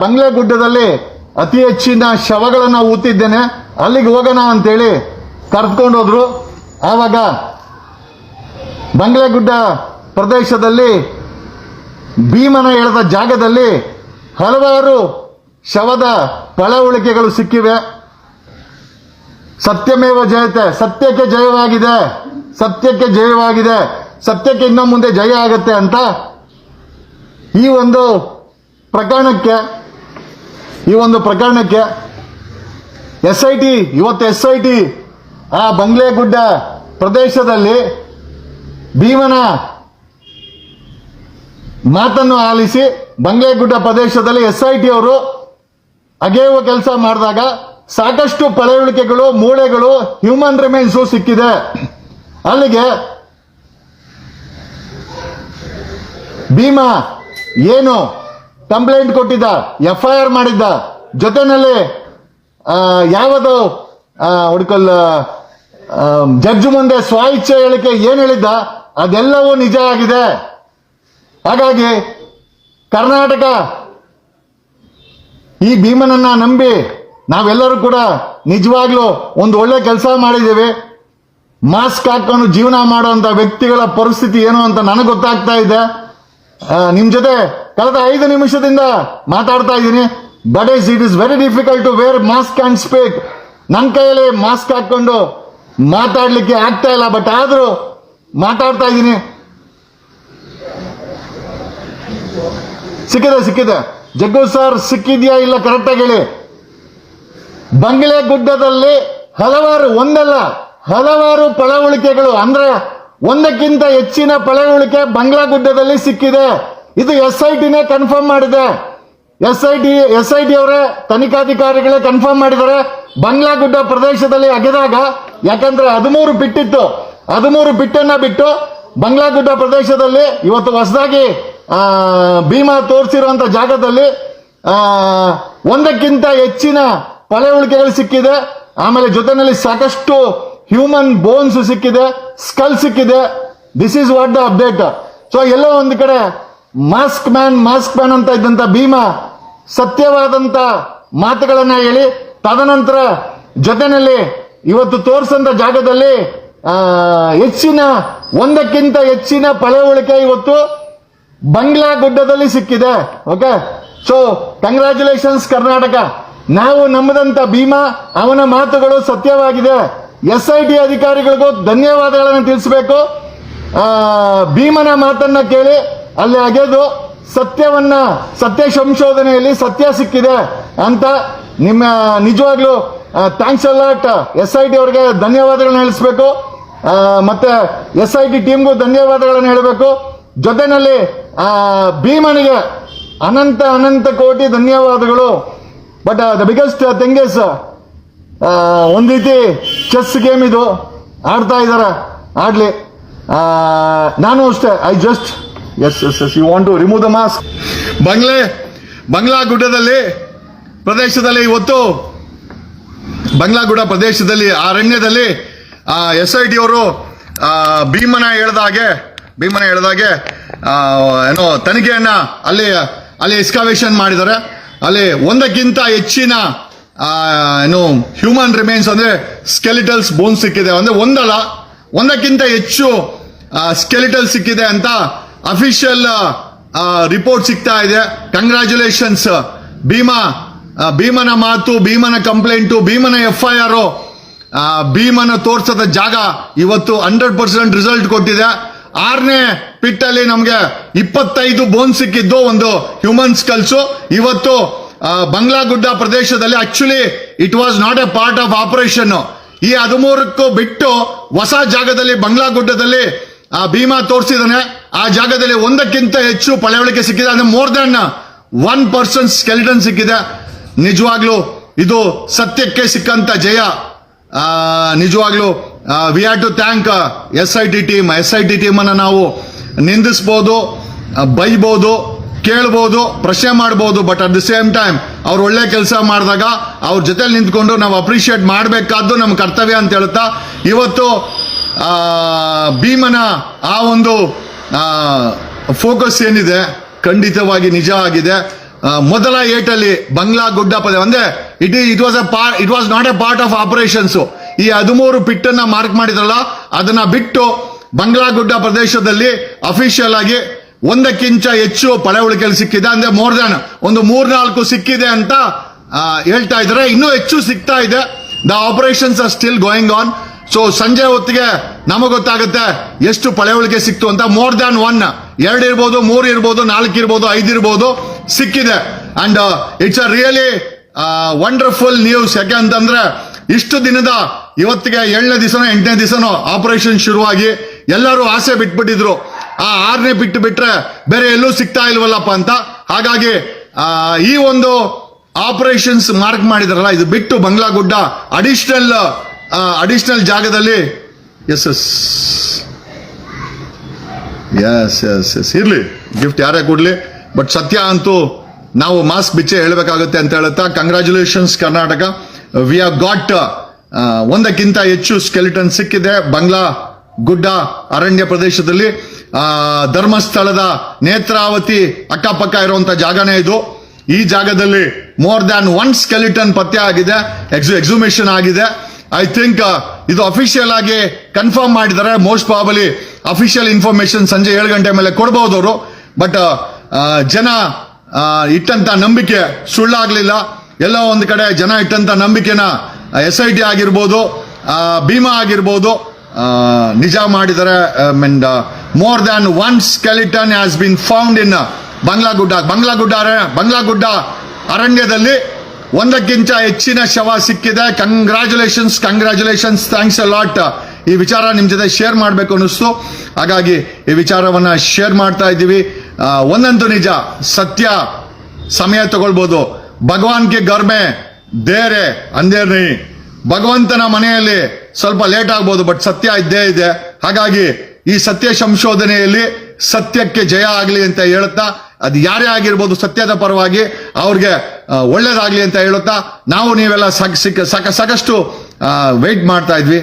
ಬಂಗ್ಲೆ ಗುಡ್ಡದಲ್ಲಿ ಅತಿ ಹೆಚ್ಚಿನ ಶವಗಳನ್ನ ಊತಿದ್ದೇನೆ. ಅಲ್ಲಿಗೆ ಹೋಗೋಣ ಅಂತೇಳಿ ಕರ್ಕೊಂಡು ಹೋದ್ರು. ಆವಾಗ ಬಂಗ್ಲೆಗುಡ್ಡ ಪ್ರದೇಶದಲ್ಲಿ ಭೀಮನ ಎಳೆದ ಜಾಗದಲ್ಲಿ ಹಲವಾರು ಶವದ ಪಳವಳಿಕೆಗಳು ಸಿಕ್ಕಿವೆ. ಸತ್ಯಮೇವ ಜಯತೆ, ಸತ್ಯಕ್ಕೆ ಜಯವಾಗಿದೆ ಸತ್ಯಕ್ಕೆ ಜಯವಾಗಿದೆ, ಸತ್ಯಕ್ಕೆ ಇನ್ನು ಮುಂದೆ ಜಯ ಆಗತ್ತೆ ಅಂತ ಈ ಒಂದು ಪ್ರಕರಣಕ್ಕೆ ಈ ಒಂದು ಪ್ರಕರಣಕ್ಕೆ ಎಸ್ ಐ ಟಿ ಇವತ್ತು ಎಸ್ ಐ ಟಿ ಆ ಬಂಗ್ಲೆಗುಡ್ಡ ಪ್ರದೇಶದಲ್ಲಿ ಭೀಮನ ಮಾತನ್ನು ಆಲಿಸಿ ಬಂಗ್ಲೆಗುಡ್ಡ ಪ್ರದೇಶದಲ್ಲಿ ಎಸ್ ಐ ಟಿ ಅವರು ಅಗೆಯುವ ಕೆಲಸ ಮಾಡಿದಾಗ ಸಾಕಷ್ಟು ಪಳೆಯುಳಿಕೆಗಳು, ಮೂಳೆಗಳು ಹ್ಯೂಮನ್ ರಿಮೈನ್ಸು ಸಿಕ್ಕಿದೆ. ಅಲ್ಲಿಗೆ ಭೀಮಾ ಏನು ಕಂಪ್ಲೇಂಟ್ ಕೊಟ್ಟಿದ್ದ ಎಫ್ ಐ ಆರ್ ಮಾಡಿದ್ದ ಜೊತೆನಲ್ಲಿ ಯಾವುದು ಹುಡ್ಕಲ್ ಜಡ್ಜ್ ಮುಂದೆ ಸ್ವ ಇಚ್ಛೆ ಹೇಳಿಕೆ ಏನು ಹೇಳಿದ್ದ, ಅದೆಲ್ಲವೂ ನಿಜ ಆಗಿದೆ. ಹಾಗಾಗಿ, ಕರ್ನಾಟಕ, ಈ ಭೀಮನನ್ನ ನಂಬಿ ನಾವೆಲ್ಲರೂ ಕೂಡ ನಿಜವಾಗ್ಲೂ ಒಂದು ಒಳ್ಳೆ ಕೆಲಸ ಮಾಡಿದ್ದೀವಿ. ಮಾಸ್ಕ್ ಹಾಕೊಂಡು ಜೀವನ ಮಾಡುವಂತ ವ್ಯಕ್ತಿಗಳ ಪರಿಸ್ಥಿತಿ ಏನು ಅಂತ ನನಗೆ ಗೊತ್ತಾಗ್ತಾ ಇದೆ. ನಿಮ್ಮ ನಿಮ್ ಜೊತೆ ಕಳೆದ ಐದು ನಿಮಿಷದಿಂದ ಮಾತಾಡ್ತಾ ಇದ್ದೀನಿ. But is it is very difficult to wear mask and speak ನನ್ನ ಕೈಯಲ್ಲಿ ಮಾಸ್ಕ್ ಹಾಕ್ಕೊಂಡು ಮಾತಾಡಲಿಕ್ಕೆ ಆಗ್ತಾ ಇಲ್ಲ ಬಟ್ ಆದರೂ ಮಾತಾಡ್ತಾ ಇದ್ದೀನಿ. ಸಿಕ್ಕಿದೆ ಸಿಕ್ಕಿದೆ. ಜಗ್ಗು ಸರ್ ಸಿಕ್ಕಿದ್ಯಾ ಇಲ್ಲ ಕರೆಕ್ಟಾಗಿ ಹೇಳಿ. ಬಂಗ್ಲೆ ಗುಡ್ಡದಲ್ಲಿ ಹಲವಾರು, ಒಂದಲ್ಲ, ಹಲವಾರು ಪಳವಳಿಕೆಗಳು, ಅಂದ್ರೆ ಒಂದಕ್ಕಿಂತ ಹೆಚ್ಚಿನ ಪಳವಳಿಕೆ ಬಂಗ್ಲಾ ಗುಡ್ಡದಲ್ಲಿ ಸಿಕ್ಕಿದೆ. ಇದು ಎಸ್ ಐ ಟಿನೇ ಕನ್ಫರ್ಮ್ ಮಾಡಿದೆ. S I T S I T ಅವರೇ, ತನಿಖಾಧಿಕಾರಿಗಳೇ ಕನ್ಫರ್ಮ್ ಮಾಡಿದ್ದಾರೆ. ಬಂಗ್ಲಾಗುಡ್ಡ ಪ್ರದೇಶದಲ್ಲಿ ಅಗೆದಾಗ, ಯಾಕಂದ್ರೆ ಹದಿಮೂರು ಬಿಟ್ಟಿತ್ತು. ಹದಿಮೂರು ಬಿಟ್ಟನ್ನ ಬಿಟ್ಟು ಬಂಗ್ಲಾಗುಡ್ಡ ಪ್ರದೇಶದಲ್ಲಿ ಇವತ್ತು ಹೊಸದಾಗಿ ಭೀಮಾ ತೋರಿಸಿರುವಂತ ಜಾಗದಲ್ಲಿ ಒಂದಕ್ಕಿಂತ ಹೆಚ್ಚಿನ ಪಳೆಯುಳಿಕೆಗಳು ಸಿಕ್ಕಿದೆ. ಆಮೇಲೆ ಜೊತೆನಲ್ಲಿ ಸಾಕಷ್ಟು ಹ್ಯೂಮನ್ ಬೋನ್ಸ್ ಸಿಕ್ಕಿದೆ ಸ್ಕಲ್ ಸಿಕ್ಕಿದೆ. This is what the update so ಎಲ್ಲೋ ಒಂದು ಕಡೆ ಮಾಸ್ಕ್ ಮ್ಯಾನ್ ಮಾಸ್ಕ್ ಮ್ಯಾನ್ ಅಂತ ಇದ್ದಂಥ ಭೀಮ ಸತ್ಯವಾದಂತ ಮಾತುಗಳನ್ನು ಹೇಳಿ ತದನಂತರ ಜೊತೆನಲ್ಲಿ ಇವತ್ತು ತೋರಿಸಂತ ಜಾಗದಲ್ಲಿ ಹೆಚ್ಚಿನ ಒಂದಕ್ಕಿಂತ ಹೆಚ್ಚಿನ ಪಳೆಯುಳಿಕೆ ಇವತ್ತು ಬಂಗ್ಲಾ ಗುಡ್ಡದಲ್ಲಿ ಸಿಕ್ಕಿದೆ. Okay so congratulations Karnataka. ನಾವು ನಂಬದಂತ ಭೀಮಾ, ಅವನ ಮಾತುಗಳು ಸತ್ಯವಾಗಿದೆ. ಎಸ್ ಐ ಟಿ ಅಧಿಕಾರಿಗಳಿಗೂ ಧನ್ಯವಾದಗಳನ್ನು ತಿಳಿಸಬೇಕು. ಭೀಮನ ಮಾತನ್ನ ಕೇಳಿ ಅಲ್ಲಿ ಅಗೆದು ಸತ್ಯವನ್ನ ಸತ್ಯ ಸಂಶೋಧನೆಯಲ್ಲಿ ಸತ್ಯ ಸಿಕ್ಕಿದೆ ಅಂತ ನಿಮ್ಮ ನಿಜವಾಗ್ಲೂ thanks a lot S I T ಅವ್ರಿಗೆ ಧನ್ಯವಾದಗಳನ್ನ ಹೇಳಿಸ್ಬೇಕು. ಮತ್ತೆ ಎಸ್ ಐ ಟಿ ಟೀಮ್ಗೂ ಧನ್ಯವಾದಗಳನ್ನು ಹೇಳಬೇಕು. ಜೊತೆನಲ್ಲಿ ಆ, ಭೀಮನಿಗೆ ಅನಂತ ಅನಂತ ಕೋಟಿ ಧನ್ಯವಾದಗಳು. But the biggest thing is ಒಂದು ರೀತಿ ಚೆಸ್ ಗೇಮ್ ಇದು ಆಡ್ತಾ ಇದ್ದಾರೆ ಆಡಲಿ. ನಾನು ಅಷ್ಟೇ I just S S S you want to remove the mask Bangle Bangla ಗುಡ್ಡದಲ್ಲಿ ಪ್ರದೇಶದಲ್ಲಿ ಇವತ್ತು ಬಂಗ್ಲಾಗುಡ ಪ್ರದೇಶದಲ್ಲಿ ಅರಣ್ಯದಲ್ಲಿ ಎಸ್ ಐ ಟಿ ಅವರು ಭೀಮನ ಹೇಳ್ದ ಹಾಗೆ, ಭೀಮನ ಹೇಳ್ದಾಗೆ ಏನೋ ತನಿಖೆಯನ್ನ ಅಲ್ಲಿ ಅಲ್ಲಿ ಎಕ್ಸ್ಕಾವೇಷನ್ ಮಾಡಿದ್ದಾರೆ. ಅಲ್ಲಿ ಒಂದಕ್ಕಿಂತ ಹೆಚ್ಚಿನ ಏನು ಹ್ಯೂಮನ್ ರಿಮೈನ್ಸ್ ಅಂದ್ರೆ ಸ್ಕೆಲಿಟಲ್ಸ್ ಬೋನ್ಸ್ ಸಿಕ್ಕಿದೆ. ಅಂದ್ರೆ ಒಂದಲ್ಲ, ಒಂದಕ್ಕಿಂತ ಹೆಚ್ಚು ಸ್ಕೆಲಿಟಲ್ ಸಿಕ್ಕಿದೆ ಅಂತ ಅಫಿಷಿಯಲ್ ರಿಪೋರ್ಟ್ ಸಿಗ್ತಾ ಇದೆ. ಕಂಗ್ರ್ಯಾಚುಲೇಷನ್ಸ್ ಭೀಮಾ ಆ, ಭೀಮನ ಮಾತು ಭೀಮನ ಕಂಪ್ಲೇಂಟು ಭೀಮನ ಎಫ್ ಐ ಆರ್ ಭೀಮನ ತೋರ್ಸದ ಜಾಗ ಇವತ್ತು ಹಂಡ್ರೆಡ್ ಪರ್ಸೆಂಟ್ ರಿಸಲ್ಟ್ ಕೊಟ್ಟಿದೆ. ಆರನೇ ಪಿಟ್ಟಲ್ಲಿ ನಮಗೆ ಇಪ್ಪತ್ತೈದು ಬೋನ್ ಸಿಕ್ಕಿದ್ದು ಒಂದು ಹ್ಯೂಮನ್ ಸ್ಕಲ್ಸು ಇವತ್ತು ಬಂಗ್ಲಾ ಬಂಗ್ಲಾಗುಡ್ಡ ಪ್ರದೇಶದಲ್ಲಿ actually it was not a part of operation ಈ ಹದಿಮೂರಕ್ಕೂ ಬಿಟ್ಟು ಹೊಸ ಜಾಗದಲ್ಲಿ ಬಂಗ್ಲಾಗುಡ್ಡದಲ್ಲಿ ಆ ಭೀಮಾ ತೋರಿಸಿದಾನೆ, ಆ ಜಾಗದಲ್ಲಿ ಒಂದಕ್ಕಿಂತ ಹೆಚ್ಚು ಪಳೆವಳಿಕೆ ಸಿಕ್ಕಿದೆ, ಅಂದ್ರೆ more than one person skeleton ಸಿಕ್ಕಿದೆ. ನಿಜವಾಗ್ಲೂ ಇದು ಸತ್ಯಕ್ಕೆ ಸಿಕ್ಕಂತ ಜಯ. ನಿಜವಾಗ್ಲೂ we have to thank S I T team S I T team ಅನ್ನ ನಾವು ನಿಂದಿಸ್ಬೋದು ಬೈಬೋದು, ಕೇಳ್ಬೋದು, ಪ್ರಶ್ನೆ ಮಾಡ್ಬೋದು but at the same time ಅವ್ರು ಒಳ್ಳೆ ಕೆಲಸ ಮಾಡಿದಾಗ ಅವ್ರ ಜೊತೆಲಿ ನಿಂತ್ಕೊಂಡು ನಾವು ಅಪ್ರಿಷಿಯೇಟ್ ಮಾಡಬೇಕಾದ್ದು ನಮ್ಮ ಕರ್ತವ್ಯ ಅಂತ ಹೇಳ್ತಾ, ಇವತ್ತು ಭೀಮನ ಆ ಒಂದು ಫೋಕಸ್ ಏನಿದೆ? ಖಂಡಿತವಾಗಿ ನಿಜ ಆಗಿದೆ. ಮೊದಲ ಏಟಲ್ಲಿ ಬಂಗ್ಲಾ ಗುಡ್ಡ ಪದ ಅಂದ್ರೆ it it was a part it was not a part of operations ಈ ಹದಿಮೂರು ಪಿಟ್ಟನ್ನ ಮಾರ್ಕ್ ಮಾಡಿದ್ರಲ್ಲ, ಅದನ್ನ ಬಿಟ್ಟು ಬಂಗ್ಲಾ ಗುಡ್ಡ ಪ್ರದೇಶದಲ್ಲಿ ಅಫಿಷಿಯಲ್ ಆಗಿ ಒಂದಕ್ಕಿಂತ ಹೆಚ್ಚು ಪಳೆಯುಳಿಕೆಗಳು ಸಿಕ್ಕಿದೆ. ಅಂದ್ರೆ ಮೋರ್ ದನ್ ಒಂದು ಮೂರ್ನಾಲ್ಕು ಸಿಕ್ಕಿದೆ ಅಂತ ಹೇಳ್ತಾ ಇದ್ದಾರೆ. ಇನ್ನೂ ಹೆಚ್ಚು ಸಿಗ್ತಾ ಇದೆ. The operations are still going on so ಸಂಜೆ ಹೊತ್ತಿಗೆ ನಮಗೆ ಗೊತ್ತಾಗುತ್ತೆ ಎಷ್ಟು ಪಳೆಯವಳಿಕೆ ಸಿಕ್ತು ಅಂತ. ಮೋರ್ ದ್ಯಾನ್ ಒನ್ ಎರಡು ಇರ್ಬೋದು, ಮೂರು ಇರ್ಬೋದು, ನಾಲ್ಕು ಇರ್ಬೋದು, ಐದು ಇರ್ಬೋದು ಸಿಕ್ಕಿದೆ. And it's a really wonderful news ಯಾಕೆ ಅಂತಂದ್ರೆ ಇಷ್ಟು ದಿನದ ಇವತ್ತಿಗೆ ಏಳನೇ ದಿವಸನೋ, ಎಂಟನೇ ದಿವಸನೋ ಆಪರೇಷನ್ ಶುರುವಾಗಿ ಎಲ್ಲರೂ ಆಸೆ ಬಿಟ್ಬಿಟ್ಟಿದ್ರು. ಆ ಆರನೇ ಬಿಟ್ಟು ಬಿಟ್ರೆ ಬೇರೆ ಎಲ್ಲೂ ಸಿಗ್ತಾ ಇಲ್ವಲ್ಲಪ್ಪ ಅಂತ. ಹಾಗಾಗಿ ಈ ಒಂದು ಆಪರೇಷನ್ಸ್ ಮಾರ್ಕ್ ಮಾಡಿದ್ರಲ್ಲ, ಇದು ಬಿಟ್ಟು ಬಂಗ್ಲಾ ಗುಡ್ಡ ಅಡಿಷನಲ್ ಅಡಿಷನಲ್ ಜಾಗದಲ್ಲಿ S S S S S ಇರಲಿ ಗಿಫ್ಟ್ ಯಾರೇ ಕೊಡ್ಲಿ ಬಟ್ ಸತ್ಯ ಅಂತೂ ನಾವು ಮಾಸ್ಕ್ ಬಿಚ್ಚೆ ಹೇಳಬೇಕಾಗುತ್ತೆ ಅಂತ ಹೇಳುತ್ತಾ congratulations Karnataka. We are got ಒಂದಕ್ಕಿಂತ ಹೆಚ್ಚು ಸ್ಕೆಲಿಟನ್ ಸಿಕ್ಕಿದೆ, ಬಂಗ್ಲಾ, ಗುಡ್ಡ, ಅರಣ್ಯ ಪ್ರದೇಶದಲ್ಲಿ. ಧರ್ಮಸ್ಥಳದ ನೇತ್ರಾವತಿ ಅಕ್ಕಪಕ್ಕ ಇರುವಂತ ಜಾಗನೇ ಇದು. ಈ ಜಾಗದಲ್ಲಿ ಮೋರ್ ದ್ಯಾನ್ ಒನ್ ಸ್ಕೆಲಿಟನ್ ಪತ್ತೆ ಆಗಿದೆ ಎಕ್ಸು ಎಕ್ಸುಮೇಷನ್ ಆಗಿದೆ. ಐ ಥಿಂಕ್ ಇದು ಅಫಿಷಿಯಲ್ ಆಗಿ ಕನ್ಫರ್ಮ್ ಮಾಡಿದ್ದಾರೆ. ಮೋಸ್ಟ್ ಪ್ರಾಬಲಿ ಅಫಿಷಿಯಲ್ ಇನ್ಫಾರ್ಮೇಶನ್ ಸಂಜೆ ಏಳು ಗಂಟೆ ಮೇಲೆ ಕೊಡಬಹುದು ಅವರು. ಬಟ್ ಜನ ಆ, ಇಟ್ಟಂತ ನಂಬಿಕೆ ಸುಳ್ಳಾಗಲಿಲ್ಲ ಎಲ್ಲ ಒಂದು ಕಡೆ ಜನ ಇಟ್ಟಂತ ನಂಬಿಕೆನ ಎಸ್ ಐ ಟಿ ಆಗಿರ್ಬೋದು ಭೀಮಾ ಆಗಿರ್ಬೋದು ನಿಜ ಮಾಡಿದರೆ mean more than one skeleton has been found in Bangla Gudda Bangla Gudda Bangla ಗುಡ್ಡ ಅರಣ್ಯದಲ್ಲಿ ಒಂದಕ್ಕಿಂತ ಹೆಚ್ಚಿನ ಶವ ಸಿಕ್ಕಿದೆ. Congratulations congratulations thanks a lot ಈ ವಿಚಾರ ನಿಮ್ಮ ಜೊತೆ ಶೇರ್ ಮಾಡಬೇಕು ಅನ್ನಿಸ್ತು. ಹಾಗಾಗಿ ಈ ವಿಚಾರವನ್ನ ಶೇರ್ ಮಾಡ್ತಾ ಇದ್ದೀವಿ. ಒಂದಂತೂ ನಿಜ, ಸತ್ಯ ಸಮಯ ತಗೊಳ್ಬೋದು. ಭಗವಾನ್ಗೆ ಗರ್ಮೆ, ದೇರೆ ಅಂದೇರ್ ನೀ ಭಗವಂತನ ಮನೆಯಲ್ಲಿ ಸ್ವಲ್ಪ ಲೇಟ್ ಆಗ್ಬೋದು ಬಟ್ ಸತ್ಯ ಇದ್ದೇ ಇದೆ. ಹಾಗಾಗಿ ಈ ಸತ್ಯ ಸಂಶೋಧನೆಯಲ್ಲಿ ಸತ್ಯಕ್ಕೆ ಜಯ ಆಗಲಿ ಅಂತ ಹೇಳುತ್ತಾ ಅದು ಯಾರೇ ಆಗಿರ್ಬೋದು ಸತ್ಯದ ಪರವಾಗಿ ಅವ್ರಿಗೆ ಒಳ್ಳೇದಾಗ್ಲಿ ಅಂತ ಹೇಳುತ್ತಾ ನಾವು ನೀವೆಲ್ಲ ಸಕ್ ಸಿಕ್ಕ ಸಾಕ, ಸಾಕಷ್ಟು ವೆಯ್ಟ್ ಮಾಡ್ತಾ ಇದ್ವಿ.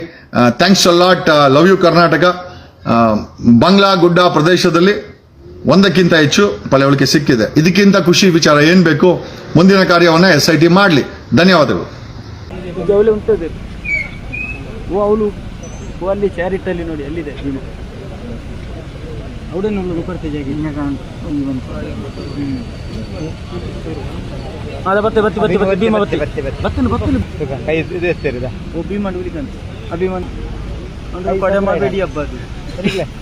Thanks a lot love you Karnataka. Bangla Gudda ಪ್ರದೇಶದಲ್ಲಿ ಒಂದಕ್ಕಿಂತ ಹೆಚ್ಚು ಪಳೆಯೊಳಿಕೆ ಸಿಕ್ಕಿದೆ. ಇದಕ್ಕಿಂತ ಖುಷಿ ವಿಚಾರ ಏನು ಬೇಕು? ಮುಂದಿನ ಕಾರ್ಯವನ್ನ ಎಸ್ ಐ ಟಿ ಮಾಡಲಿ. ಧನ್ಯವಾದಗಳು. ಚಾರಿಟಲ್ಲಿ ನೋಡಿ, ಅಲ್ಲಿದೆ ಅವಡನ್ನು ಒಂದು ಕೊಡ್ತೆ ಜಾಗಿ ಅದ ಬತ್ತೆ ಬತ್ತೆ ಬತ್ತೆ ಬತ್ತೆ ಭೀಮ ಬತ್ತೆ. ಬತ್ತೆ ಬತ್ತೆ ಕೈ ಇದು ಓ ಭೀಮ ಉಳಿಕಂತ ಅಭಿಮಾನ್ ಅಂದ್ರೆ ಕೊಡೆ ಮಾಡಬೇಡಿ ಹಬ್ಬ ಅದು.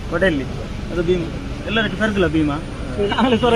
ಕೊಡೆಯಲ್ಲಿ. ಅದು ಭೀಮ. ಎಲ್ಲರಕ್ಕೆ ಸರ್ಕಲ್ಲ ಭೀಮ. ನಾಳೆ ಸೊರ